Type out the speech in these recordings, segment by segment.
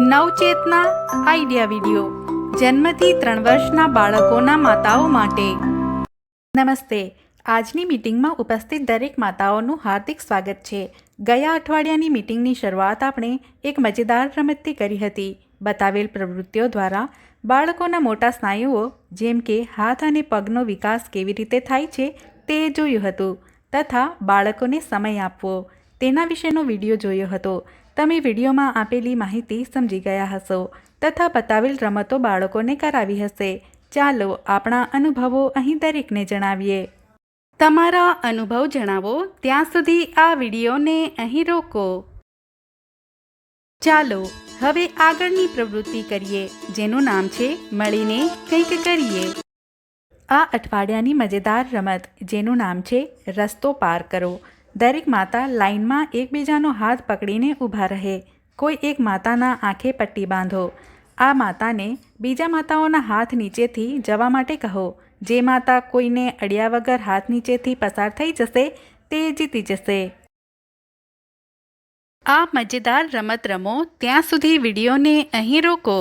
નવચેતના idea video. જન્મથી ત્રણ વર્ષના બાળકોના માતાઓ માટે. નમસ્તે. આજની મીટિંગમાં ઉપસ્થિત દરેક માતાઓનું હાર્દિક સ્વાગત છે. ગયા અઠવાડિયાની મીટિંગની શરૂઆત આપણે એક મજેદાર રમતથી કરી હતી. બતાવેલ પ્રવૃત્તિઓ દ્વારા બાળકોના મોટા સ્નાયુઓ, જેમ કે હાથ અને પગનો વિકાસ કેવી રીતે થાય છે તે જોયું હતું, તથા બાળકોને સમય આપવો. તેના વિશેનો વીડિયો જોયો હતો. તમે વિડીયોમાં આપેલી માહિતી સમજી ગયા હશો તથા બતાવેલ રમતો બાળકોને કરાવી હશે. ચાલો આપણા અનુભવો અહીં દરેકને જણાવીએ. તમારા અનુભવ જણાવો. ત્યાં સુધી આ વિડીયોને અહીં રોકો. ચાલો હવે આગળની પ્રવૃત્તિ કરીએ, જેનું નામ છે મળીને કંઈક કરીએ. આ અઠવાડિયાની મજેદાર રમત, જેનું નામ છે રસ્તો પાર કરો. દરેક માતા લાઇનમાં એકબીજાનો હાથ પકડીને ઊભા રહે. કોઈ એક માતાના આંખે પટ્ટી બાંધો. આ માતાને બીજા માતાઓના હાથ નીચેથી જવા માટે કહો. જે માતા કોઈને અડ્યા વગર હાથ નીચેથી પસાર થઈ જશે, તે જીતી જશે. આ મજેદાર રમત રમો ત્યાં સુધી વિડીયોને અહીં રોકો.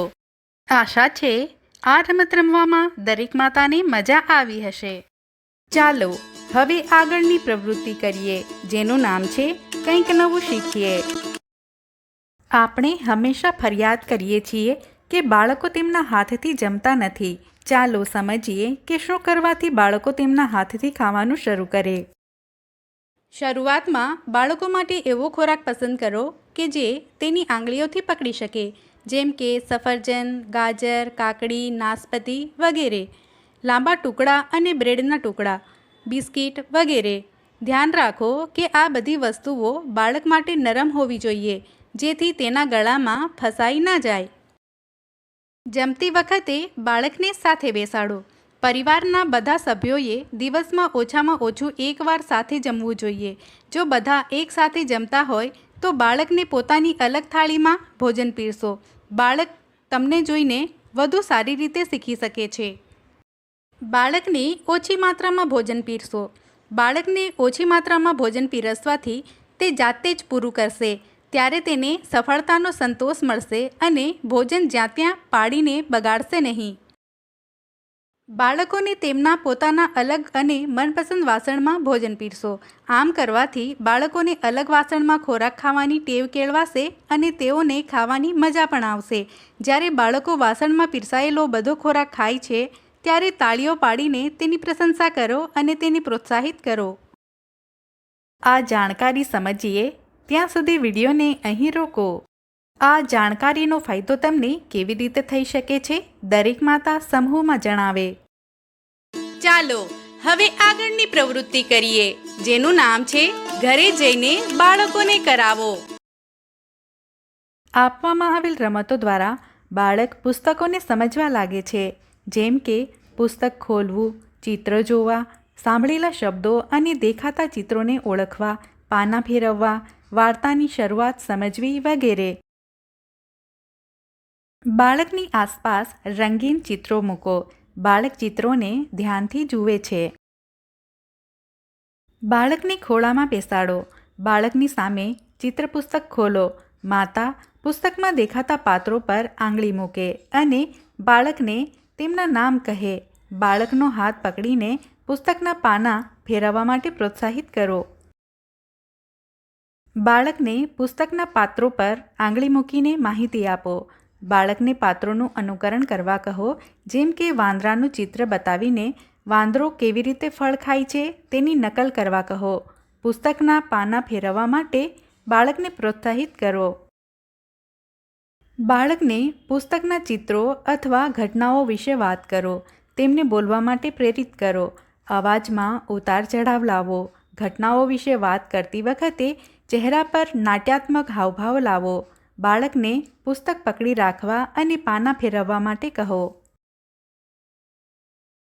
આશા છે, આ રમત રમવામાં દરેક માતાને મજા આવી હશે. ચાલો હવે આગળની પ્રવૃત્તિ કરીએ, જેનું નામ છે કંઈક નવું શીખીએ. આપણે હંમેશા ફરિયાદ કરીએ છીએ કે બાળકો તેમના હાથથી જમતા નથી. ચાલો સમજીએ કે શું કરવાથી બાળકો તેમના હાથથી ખાવાનું શરૂ કરે. શરૂઆતમાં બાળકો માટે એવો ખોરાક પસંદ કરો કે જે તેની આંગળીઓથી પકડી શકે, જેમ કે સફરજન, ગાજર, કાકડી નાશપતી વગેરે. લાંબા ટુકડા અને બ્રેડના ટુકડા. બિસ્કિટ વગેરે. ધ્યાન રાખો કે આ બધી વસ્તુઓ બાળક માટે નરમ હોવી જોઈએ, જેથી તેના ગળામાં ફસાઈ ના જાય. જમતી વખતે બાળકને સાથે બેસાડો. પરિવારના બધા સભ્યોએ દિવસમાં ઓછામાં ઓછું એકવાર સાથે જમવું જોઈએ. જો બધા એકસાથે જમતા હોય, તો બાળકને પોતાની અલગ થાળીમાં ભોજન પીરસો. બાળક તમને જોઈને વધુ સારી રીતે શીખી શકે છે. બાળકને ઓછી માત્રામાં ભોજન પીરસો. બાળકને ઓછી માત્રામાં ભોજન પીરસવાથી તે જાતે જ પૂરું કરશે. ત્યારે તેને સફળતાનો સંતોષ મળશે અને ભોજન જ્યાં ત્યાં પાડીને બગાડશે નહીં. બાળકોને તેમના પોતાના અલગ અને મનપસંદ વાસણમાં ભોજન પીરસો. આમ કરવાથી બાળકોને અલગ વાસણમાં ખોરાક ખાવાની ટેવ કેળવાશે અને તેઓને ખાવાની મજા પણ આવશે. જ્યારે બાળકો વાસણમાં પીરસાયેલો બધો ખોરાક ખાય છે ત્યારે તાળીઓ પાડીને તેની પ્રશંસા કરો અને તેને પ્રોત્સાહિત કરો. આ જાણકારી સમજીએ, ત્યાં સુધી વિડીયોને અહીં રોકો. આ જાણકારીનો ફાયદો તમને કેવી રીતે થઈ શકે છે, દરેક માતા સમૂહમાં જણાવે. ચાલો, હવે આગળની પ્રવૃત્તિ કરીએ, જેનું નામ છે, ઘરે જઈને બાળકોને કરાવો. આપવામાં આવેલ રમતો દ્વારા બાળક પુસ્તકોને સમજવા લાગે છે. જેમ કે પુસ્તક ખોલવું, ચિત્ર જોવા, સાંભળેલા શબ્દો અને દેખાતા ચિત્રોને ઓળખવા, પાના ફેરવવા, વાર્તાની શરૂઆત સમજવી વગેરે. બાળકની આસપાસ રંગીન ચિત્રો મૂકો. બાળક ચિત્રોને ધ્યાનથી જુએ છે. બાળકને ખોળામાં બેસાડો. બાળકની સામે ચિત્ર પુસ્તક ખોલો. માતા પુસ્તકમાં દેખાતા પાત્રો પર આંગળી મૂકે અને બાળકને તેમના નામ કહે, બાળકનો હાથ પકડીને પુસ્તકના પાના ફેરવવા માટે પ્રોત્સાહિત કરો. બાળકને પુસ્તકના પાત્રો પર આંગળી મૂકીને માહિતી આપો. બાળકને પાત્રોનું અનુકરણ કરવા કહો, જેમ કે વાંદરાનું ચિત્ર બતાવીને વાંદરો કેવી રીતે ફળ ખાય છે તેની નકલ કરવા કહો. પુસ્તકના પાના ફેરવવા માટે બાળકને પ્રોત્સાહિત કરો. બાળકને પુસ્તકના ચિત્રો અથવા ઘટનાઓ વિશે વાત કરો. તેમને બોલવા માટે પ્રેરિત કરો. અવાજમાં ઉતાર ચઢાવ લાવો. ઘટનાઓ વિશે વાત કરતી વખતે ચહેરા પર નાટ્યાત્મક હાવભાવ લાવો. બાળકને પુસ્તક પકડી રાખવા અને પાના ફેરવવા માટે કહો.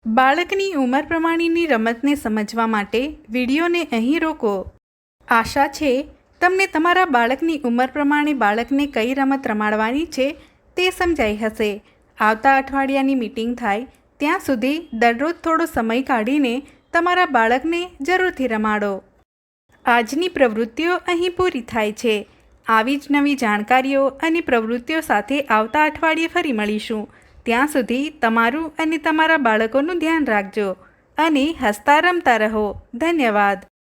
બાળકની ઉંમર પ્રમાણેની રમતને સમજવા માટે વિડીયોને અહીં રોકો. આશા છે તમને તમારા બાળકની ઉંમર પ્રમાણે બાળકને કઈ રમત રમાડવાની છે તે સમજાઈ હશે. આવતા અઠવાડિયાની મીટિંગ થાય ત્યાં સુધી દરરોજ થોડો સમય કાઢીને તમારા બાળકને જરૂરથી રમાડો. આજની પ્રવૃત્તિઓ અહીં પૂરી થાય છે. આવી જ નવી જાણકારીઓ અને પ્રવૃત્તિઓ સાથે આવતા અઠવાડિયે ફરી મળીશું. ત્યાં સુધી તમારું અને તમારા બાળકોનું ધ્યાન રાખજો અને હસતા રમતા રહો. ધન્યવાદ.